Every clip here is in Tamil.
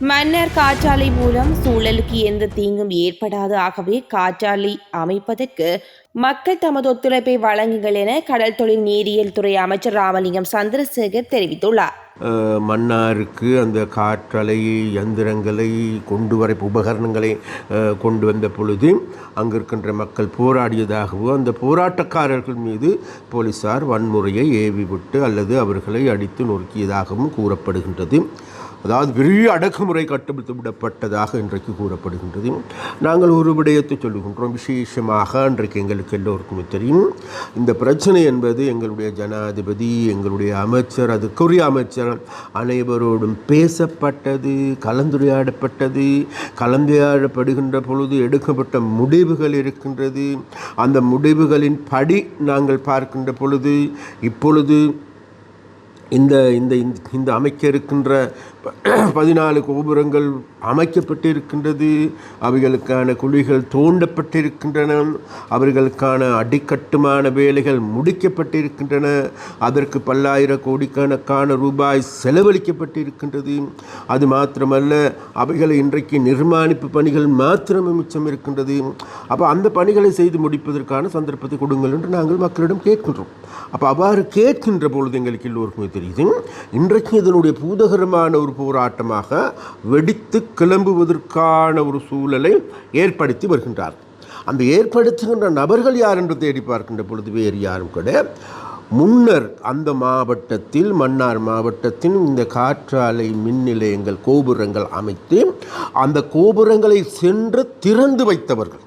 மன்னர் காற்றாலை மூலம் சூழலுக்கு எந்த தீங்கும் ஏற்படாது ஆகவே காற்றாலை அமைப்பதற்கு மக்கள் தமது ஒத்துழைப்பை வழங்குங்கள் என கடல் தொழில் நீரியல் துறை அமைச்சர் ராமலிங்கம் சந்திரசேகர் தெரிவித்துள்ளார். மன்னாருக்கு அந்த காற்றலை யந்திரங்களை கொண்டு வர உபகரணங்களை கொண்டு வந்த பொழுது அங்கு இருக்கின்ற மக்கள் போராடியதாகவோ அந்த போராட்டக்காரர்கள் மீது போலீசார் வன்முறையை ஏவிவிட்டு அல்லது அவர்களை அடித்து நொறுக்கியதாகவும் கூறப்படுகின்றது. அதாவது பெரிய அடக்குமுறை கட்டுப்படுத்தி விடப்பட்டதாக இன்றைக்கு கூறப்படுகின்றது. நாங்கள் ஒரு விடயத்தை சொல்லுகின்றோம். விசேஷமாக இன்றைக்கு எங்களுக்கு எல்லோருக்குமே தெரியும். இந்த பிரச்சனை என்பது எங்களுடைய ஜனாதிபதி எங்களுடைய அமைச்சர் அதுக்குரிய அமைச்சர் அனைவரோடும் பேசப்பட்டது கலந்துரையாடப்பட்டது கலந்துரையாடப்படுகின்ற பொழுது எடுக்கப்பட்ட முடிவுகள் இருக்கின்றது. அந்த முடிவுகளின் படி நாங்கள் பார்க்கின்ற பொழுது இப்பொழுது இந்த இந்த இந்த- இந்த அமைக்க இருக்கின்ற பதினாலு கோபுரங்கள் அமைக்கப்பட்டு இருக்கின்றது அவைகளுக்கான குழிகள் தோண்டப்பட்டிருக்கின்றன. அவர்களுக்கான அடிக்கட்டுமான வேலைகள் முடிக்கப்பட்டிருக்கின்றன. அதற்கு பல்லாயிர கோடிக்கணக்கான ரூபாய் செலவழிக்கப்பட்டு இருக்கின்றது அது மாத்திரமல்ல அவைகளை இன்றைக்கு நிர்மாணிப்பு பணிகள் மாத்திரமே மிச்சம் இருக்கின்றது. அப்போ அந்த பணிகளை செய்து முடிப்பதற்கான சந்தர்ப்பத்தை கொடுங்கள் என்று நாங்கள் மக்களிடம் கேட்கின்றோம். அப்போ அவ்வாறு கேட்கின்ற பொழுது எங்களுக்கு எல்லோருக்குமே தெரியுது இன்றைக்கு இதனுடைய பூதகரமான ஒரு போராட்டமாக வெடித்து கிளம்புவதற்கான ஒரு சூழலை ஏற்படுத்தி வருகின்றார். அந்த ஏற்படுத்துகின்ற நபர்கள் யார் என்று தேடி பார்க்கின்ற பொழுது வேறு யாரும் கூட முன்னர் அந்த மாவட்டத்தில் மன்னார் மாவட்டத்தின் இந்த காற்றாலை மின் நிலையங்கள் கோபுரங்கள் அமைத்து அந்த கோபுரங்களை சென்று திறந்து வைத்தவர்கள்.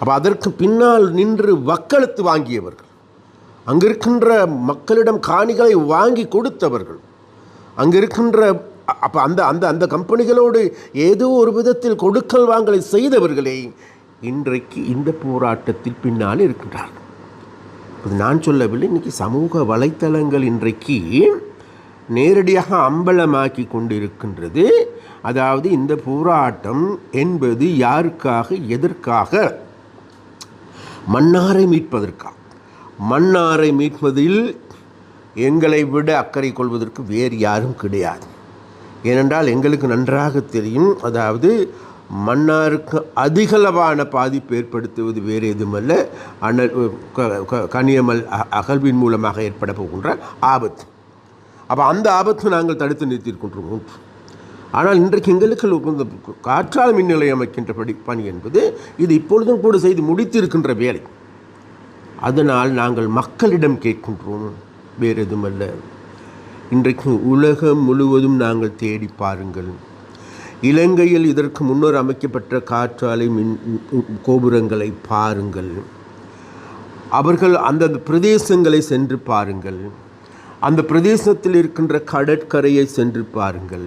அப்போ அதற்கு பின்னால் நின்று வக்களத்து வாங்கியவர்கள். அங்கிருக்கின்ற மக்களிடம் காணிகளை வாங்கி கொடுத்தவர்கள். அங்கே இருக்கின்ற அப்போ அந்த அந்த அந்த கம்பெனிகளோடு ஏதோ ஒரு விதத்தில் கொடுக்கல் வாங்கலை செய்தவர்களே இன்றைக்கு இந்த போராட்டத்தில் பின்னால் இருக்கின்றார்கள். அது நான் சொல்லவில்லை இன்றைக்கி சமூக வலைத்தளங்கள் இன்றைக்கு நேரடியாக அம்பலமாக்கி கொண்டிருக்கின்றது. அதாவது இந்த போராட்டம் என்பது யாருக்காக? எதற்காக? மன்னாரை மீட்பதற்காக மன்னாரை மீட்பதில் எங்களை விட அக்கறை கொள்வதற்கு வேறு யாரும் கிடையாது. ஏனென்றால் எங்களுக்கு நன்றாக தெரியும் அதாவது மன்னாருக்கு அதிகளவான பாதிப்பு ஏற்படுத்துவது வேறு எதுவுமல்ல அனல் க- க- கனியமல் அகழ்வின் மூலமாக ஏற்பட போகின்ற ஆபத்து. அப்போ அந்த ஆபத்து நாங்கள் தடுத்து நிறுத்தியிருக்கின்றோம் ஆனால் இன்றைக்கு எங்களுக்கு காற்றால் மின் நிலையம் அமைக்கின்ற படி பணி என்பது இது இப்பொழுதும் கூட செய்து முடித்திருக்கின்ற வேலை. அதனால் நாங்கள் மக்களிடம் கேட்கின்றோம். வேறு எதுவுமல்ல இன்றைக்கு உலகம் முழுவதும் நாங்கள் தேடி பாருங்கள். இலங்கையில் இதற்கு முன்னர் அமைக்கப்பட்ட காற்றாலை மின் கோபுரங்களை பாருங்கள். அவர்கள் அந்தந்த பிரதேசங்களை சென்று பாருங்கள். அந்த பிரதேசத்தில் இருக்கின்ற கடற்கரையை சென்று பாருங்கள்.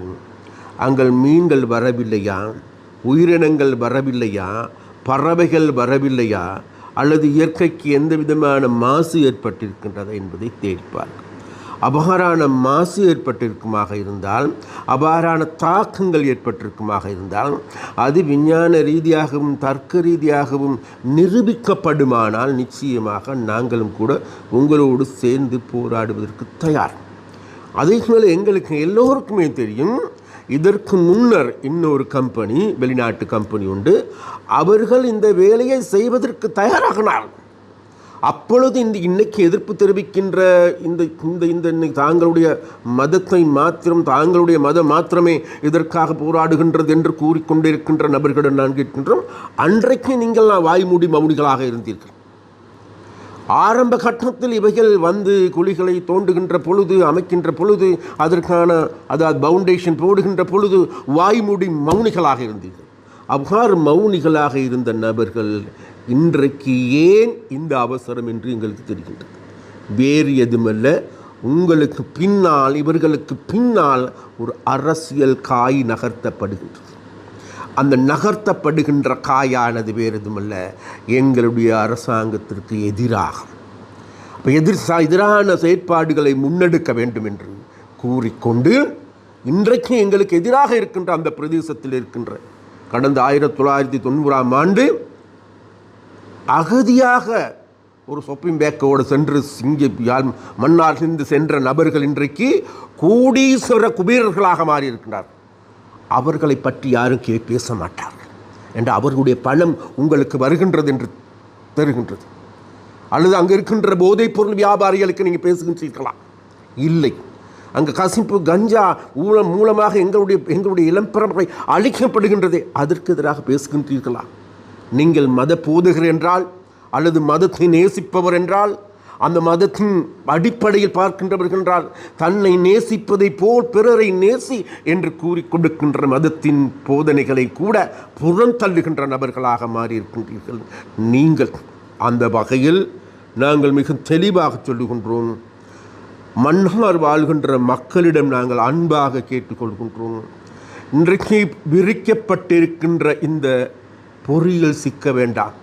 அங்கள் மீன்கள் வரவில்லையா? உயிரினங்கள் வரவில்லையா? பறவைகள் வரவில்லையா? அல்லது இயற்கைக்கு எந்த விதமான மாசு ஏற்பட்டிருக்கின்றதா என்பதை தேடிப்பார்கள். அபாரான மாசு ஏற்பட்டிருக்குமாக இருந்தால் அபாரான தாக்கங்கள் ஏற்பட்டிருக்குமாக இருந்தால் அது விஞ்ஞான ரீதியாகவும் தர்க்க ரீதியாகவும் நிரூபிக்கப்படுமானால் நிச்சயமாக நாங்களும் கூட உங்களோடு சேர்ந்து போராடுவதற்கு தயார். அதே போல் எங்களுக்கு எல்லோருக்குமே தெரியும் இதற்கு முன்னர் இன்னொரு கம்பெனி வெளிநாட்டு கம்பெனி உண்டு. அவர்கள் இந்த வேலையை செய்வதற்கு தயாராகினார்கள் அப்பொழுது இந்த இன்னைக்கு எதிர்ப்பு தெரிவிக்கின்ற இந்த இந்த இந்த இன்னைக்கு தாங்களுடைய மதத்தை மாத்திரம் தாங்களுடைய மதம் மாத்திரமே இதற்காக போராடுகின்றது என்று கூறிக்கொண்டிருக்கின்ற நபர்களிடம் நான் கேட்கின்றோம். அன்றைக்கு நீங்கள் நான் வாய்மூடி மௌனிகளாக இருந்தீர்கள். ஆரம்ப கட்டத்தில் இவைகள் வந்து குழிகளை தோண்டுகின்ற பொழுது அமைக்கின்ற பொழுது அதற்கான அதாவது பவுண்டேஷன் போடுகின்ற பொழுது வாய்மூடி மௌனிகளாக இருந்தீர்கள். அவ்வாறு மௌனிகளாக இருந்த நபர்கள் இன்றைக்கு ஏன் இந்த அவசரம் என்று எங்களுக்கு தெரிகின்றது. வேறு எதுமல்ல உங்களுக்கு பின்னால் இவர்களுக்கு பின்னால் ஒரு அரசியல் காய் நகர்த்தப்படுகின்றது. அந்த நகர்த்தப்படுகின்ற காயானது வேறு எதுவுமல்ல. எங்களுடைய அரசாங்கத்திற்கு எதிராக இப்போ எதிர் எதிரான செயற்பாடுகளை முன்னெடுக்க வேண்டும் என்று கூறிக்கொண்டு இன்றைக்கு எங்களுக்கு எதிராக இருக்கின்ற அந்த பிரதேசத்தில் இருக்கின்ற கடந்த ஆயிரத்தி தொள்ளாயிரத்தி தொண்ணூறாம் ஆண்டு அகதியாக ஒரு சொப்பிங் பேக்கோடு சென்று சிங்க யாழ் மன்னார் சிந்து சென்ற நபர்கள் இன்றைக்கு கோடீஸ்வர குபீரர்களாக மாறியிருக்கின்றார் அவர்களை பற்றி யாரும் கே பேச மாட்டார்கள் என்று அவர்களுடைய பலம் உங்களுக்கு வருகின்றது என்று தருகின்றது. அல்லது அங்கே இருக்கின்ற போதைப் பொருள் வியாபாரிகளுக்கு நீங்கள் பேசுகின்றீர்களா? இல்லை. அங்கே கசிப்பு கஞ்சா ஊழல் மூலமாக எங்களுடைய எங்களுடைய இளம்பரம்பரை அழிக்கப்படுகின்றதே அதற்கு எதிராக பேசுகின்றீர்களா? நீங்கள் மத போதகர் என்றால் அல்லது மதத்தை நேசிப்பவர் என்றால் அந்த மதத்தின் அடிப்படையில் பார்க்கின்றவர்கள் என்றால் தன்னை நேசிப்பதை போல் பிறரை நேசி என்று கூறி கொடுக்கின்ற மதத்தின் போதனைகளை கூட புறந்தள்ளுகின்ற நபர்களாக மாறியிருக்கின்றீர்கள். நீங்கள் அந்த வகையில் நாங்கள் மிக தெளிவாக சொல்லுகின்றோம். மன்னார் வாழ்கின்ற மக்களிடம் நாங்கள் அன்பாக கேட்டுக்கொள்கின்றோம். இன்றைக்கு விரிக்கப்பட்டிருக்கின்ற இந்த பொறியில் சிக்க வேண்டாம்.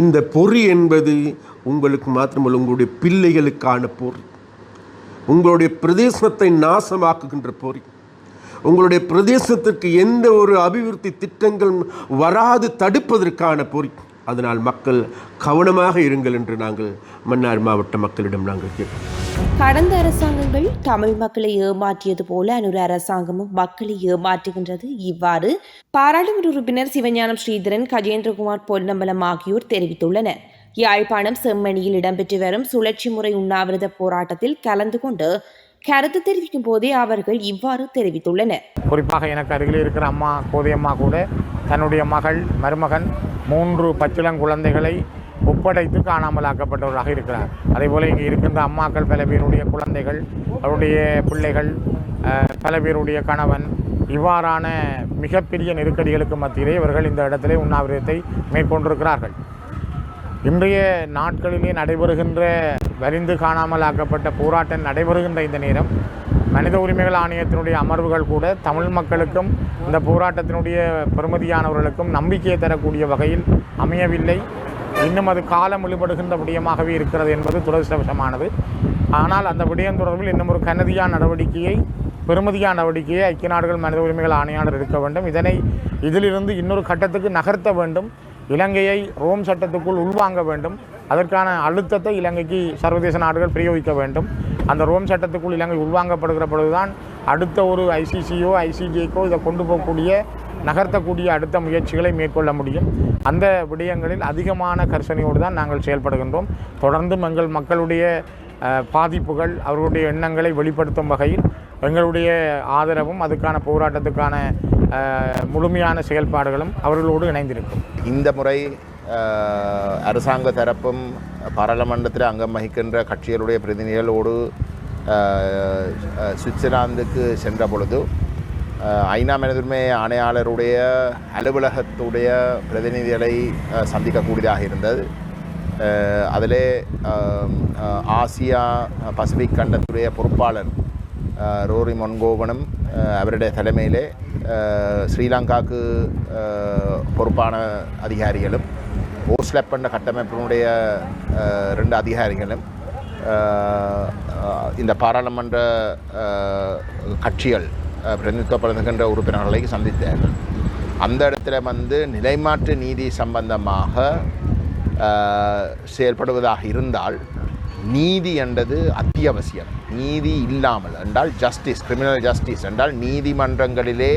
இந்த பொறி என்பது உங்களுக்கு மாத்திரமல்ல உங்களுடைய பிள்ளைகளுக்கான போர். உங்களுடைய பிரதேசத்தை நாசமாக்குகின்ற போர். உங்களுடைய பிரதேசத்திற்கு எந்த ஒரு அபிவிருத்தி திட்டங்கள் வராது தடுப்பதற்கான போர். அதனால் மக்கள் கவனமாக இருங்கள் என்று நாங்கள் மன்னார் மாவட்ட மக்களிடம் நாங்கள் கேட்கிறோம் கடந்த அரசாங்கங்கள் தமிழ் மக்களை ஏமாற்றியது போல அனுர அரசாங்கமும் மக்களை ஏமாற்றுகின்றது. இவ்வாறு பாராளுமன்ற உறுப்பினர் சிவஞானம் ஸ்ரீதரன் கஜேந்திரகுமார் பொன்னம்பலம் ஆகியோர் தெரிவித்துள்ளனர். யாழ்ப்பாணம் செம்மணியில் இடம்பெற்று வரும் சுழற்சி முறை உண்ணாவிரத போராட்டத்தில் கலந்து கொண்டு கருத்து தெரிவிக்கும் போதே அவர்கள் இவ்வாறு தெரிவித்துள்ளனர். குறிப்பாக எனக்கு அருகில் இருக்கிற அம்மா கோதையம்மா கூட தன்னுடைய மகள் மருமகன் மூன்று பச்சிளங்குழந்தைகளை ஒப்படைத்து காணாமலாக்கப்பட்டவராக இருக்கிறார். அதேபோல் இங்கே இருக்கின்ற அம்மாக்கள் பல பேருடைய குழந்தைகள் அவருடைய பிள்ளைகள் பல பேருடைய கணவன் இவ்வாறான மிகப்பெரிய நெருக்கடிகளுக்கு மத்தியிலே இவர்கள் இந்த இடத்திலே உண்ணாவிரதத்தை மேற்கொண்டிருக்கிறார்கள். இன்றைய நாட்களிலே நடைபெறுகின்ற வரிந்து காணாமல் ஆக்கப்பட்ட போராட்டம் நடைபெறுகின்ற இந்த நேரம். மனித உரிமைகள் ஆணையத்தினுடைய அமர்வுகள் கூட தமிழ் மக்களுக்கும் இந்த போராட்டத்தினுடைய பெருமதியானவர்களுக்கும் நம்பிக்கையை தரக்கூடிய வகையில் அமையவில்லை. இன்னும் அது காலம் இழுபடுகின்ற விடயமாகவே இருக்கிறது என்பது துரதிருஷ்டவசமானது. ஆனால் அந்த விடயம் தொடர்பில் இன்னும் ஒரு கனதியான நடவடிக்கையை பெருமதியான நடவடிக்கையை ஐக்கிய நாடுகள் மனித உரிமைகள் ஆணையாளர் எடுக்க வேண்டும். இதனை இதிலிருந்து இன்னொரு கட்டத்துக்கு நகர்த்த வேண்டும். இலங்கையை ரோம் சட்டத்துக்குள் உள்வாங்க வேண்டும். அதற்கான அழுத்தத்தை இலங்கைக்கு சர்வதேச நாடுகள் பிரயோகிக்க வேண்டும். அந்த ரோம் சட்டத்துக்குள் இலங்கை உள்வாங்கப்படுகிற பொழுதுதான் அடுத்த ஒரு ஐசிசியோ ஐசிஜேக்கோ இதை கொண்டு போகக்கூடிய நகர்த்தக்கூடிய அடுத்த முயற்சிகளை மேற்கொள்ள முடியும். அந்த விடயங்களில் அதிகமான கர்சனையோடு தான் நாங்கள் செயல்படுகின்றோம். தொடர்ந்தும் எங்கள் மக்களுடைய பாதிப்புகள் அவர்களுடைய எண்ணங்களை வெளிப்படுத்தும் வகையில் எங்களுடைய ஆதரவும் அதுக்கான போராட்டத்துக்கான முழுமையான செயல்பாடுகளும் அவர்களோடு இணைந்திருக்கும். இந்த முறை அரசாங்க தரப்பும் பாராளுமன்றத்தில் அங்கம் வகிக்கின்ற கட்சிகளுடைய பிரதிநிதிகளோடு சுவிட்சர்லாந்துக்கு சென்ற பொழுது ஐநா மனிதுரிமை ஆணையாளருடைய அலுவலகத்துடைய பிரதிநிதிகளை சந்திக்கக்கூடியதாக இருந்தது. அதிலே ஆசியா பசிபிக் கண்டத்துடைய பொறுப்பாளர் ரோரி மொன்கோவனும் அஹ், அவருடைய தலைமையிலே ஸ்ரீலங்காக்கு ஸ்ரீலங்காவுக்கு பொறுப்பான அதிகாரிகளும் ஓஸ்லெப் என்ற கட்டமைப்பினுடைய ரெண்டு அதிகாரிகளும் இந்த பாராளுமன்ற கட்சிகள் பிரதிநிதித்துவப்படுத்துகின்ற உறுப்பினர்களை சந்தித்தார்கள் அந்த இடத்துல வந்து நிலைமாற்று நீதி சம்பந்தமாக செயல்படுவதாக இருந்தால் நீதி என்றது அத்தியாவசியம். நீதி இல்லாமல் என்றால் ஜஸ்டிஸ் கிரிமினல் ஜஸ்டிஸ் என்றால் நீதிமன்றங்களிலே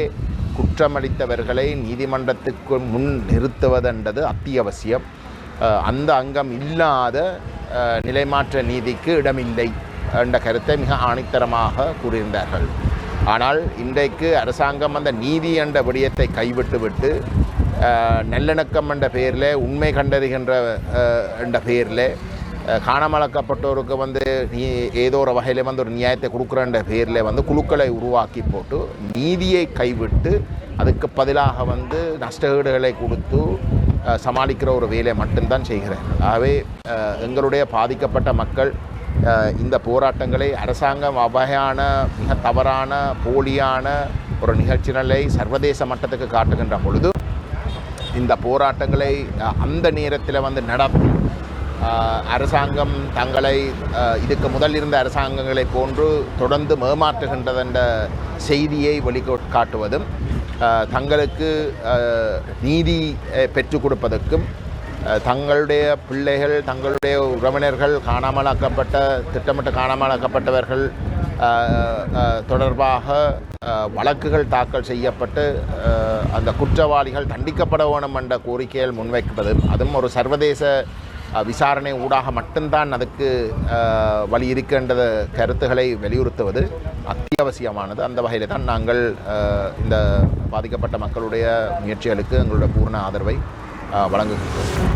குற்றமளித்தவர்களை நீதிமன்றத்துக்கு முன் நிறுத்துவதென்றது அத்தியாவசியம். அந்த அங்கம் இல்லாத நிலைமாற்ற நீதிக்கு இடமில்லை என்ற கருத்தை மிக ஆணித்தரமாக கூறியிருந்தார்கள். ஆனால் இன்றைக்கு அரசாங்கம் அந்த நீதி என்ற விடயத்தை கைவிட்டுவிட்டு நல்லிணக்கம் என்ற பெயரில் உண்மை கண்டறிகின்ற என்ற பெயரில் காணாமலக்கப்பட்டோருக்கு வந்து நீ ஏதோ ஒரு வகையில் வந்து ஒரு நியாயத்தை கொடுக்குறன்ற பேரில் வந்து குழுக்களை உருவாக்கி போட்டு நீதியை கைவிட்டு அதுக்கு பதிலாக வந்து நஷ்டஈடுகளை கொடுத்து சமாளிக்கிற ஒரு வேலையை மட்டும்தான் செய்கிறேன் ஆகவே எங்களுடைய பாதிக்கப்பட்ட மக்கள் இந்த போராட்டங்களை அரசாங்கம் வகையான மிக தவறான போலியான ஒரு நிகழ்ச்சிகளை சர்வதேச மட்டத்துக்கு காட்டுகின்ற பொழுது இந்த போராட்டங்களை அந்த நேரத்தில் வந்து நடத்தி அரசாங்கம் தங்களை இதுக்கு முதல் இருந்த அரசாங்கங்களை போன்று தொடர்ந்து மேமாற்றுகின்றதென்ற செய்தியை வெளிக்காட்டுவதும் தங்களுக்கு நீதி பெற்றுக் கொடுப்பதற்கும் தங்களுடைய பிள்ளைகள் தங்களுடைய உறவினர்கள் காணாமலாக்கப்பட்ட திட்டமிட்டு காணாமலாக்கப்பட்டவர்கள் தொடர்பாக வழக்குகள் தாக்கல் செய்யப்பட்டு அந்த குற்றவாளிகள் தண்டிக்கப்பட வேணும் என்ற கோரிக்கைகள் முன்வைப்பதும் அதுவும் ஒரு சர்வதேச விசாரணை ஊடாக மட்டும்தான் அதுக்கு வழி இருக்கின்ற கருத்துக்களை வலியுறுத்துவது அத்தியாவசியமானது. அந்த வகையில் தான் நாங்கள் இந்த பாதிக்கப்பட்ட மக்களுடைய முயற்சிகளுக்கு எங்களுடைய பூர்ண ஆதரவை வழங்குகின்றோம்.